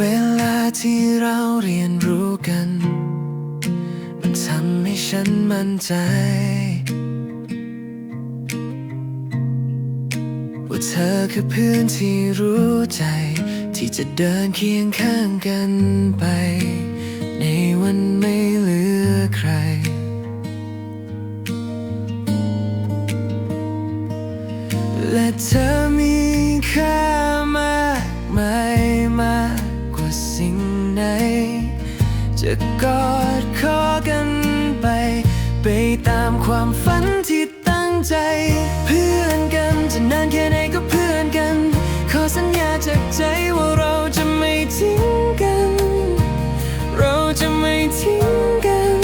วลาที่เราเรียนรู้กัน มันทำให้ฉันมั่นใจ ว่าเธอคือเพื่อนที่รู้ใจ ที่จะเดินเคียงข้างกันไป ในวันไม่เหลือใคร และเธอ จะกอดคอกันไป ไปตามความฝันที่ตั้งใจ เพื่อนกันจะนานแค่ไหนก็เพื่อนกัน ขอสัญญาจากใจว่าเราจะไม่ทิ้งกัน เราจะไม่ทิ้งกัน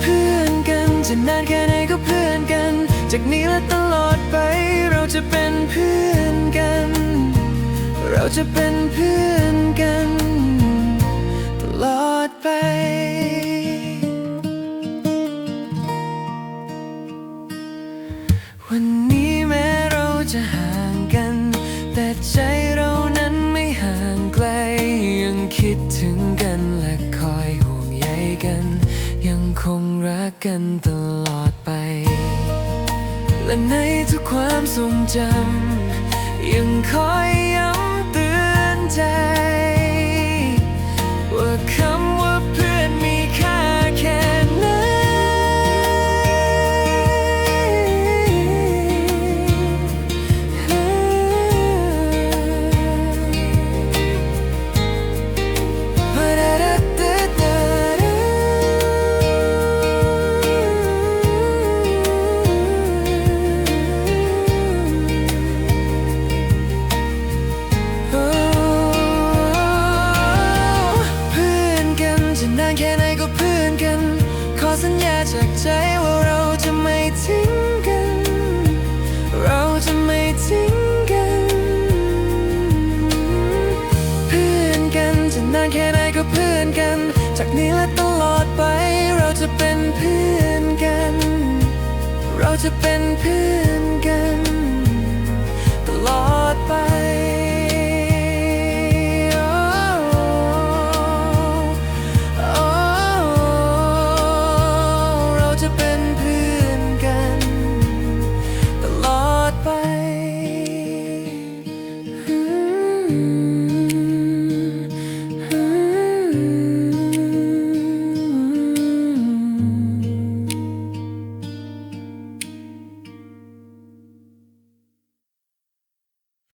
เพื่อนกันจะนานแค่ไหนก็เพื่อนกัน จากนี้และตลอดไปเราจะเป็นเพื่อนกัน เราจะเป็นเพื่อนกัน ลอดไป วันนี้แม้เราจะห่างกัน แต่ใจเรานั้นไม่ห่างไกล ยังคิดถึงกันและคอยห่วงใยกัน ยังคงรักกันตลอดไป และในทุกความทรงจำยังคอ สัญญาจากใจว่าเราจะไม่ทิ้งกัน เราจะไม่ทิ้งกัน เพื่อนกันจะนานแค่ไหนก็เพื่อนกัน จากนี้และตลอดไป เราจะเป็นเพื่อนกัน เราจะเป็นเพื่อน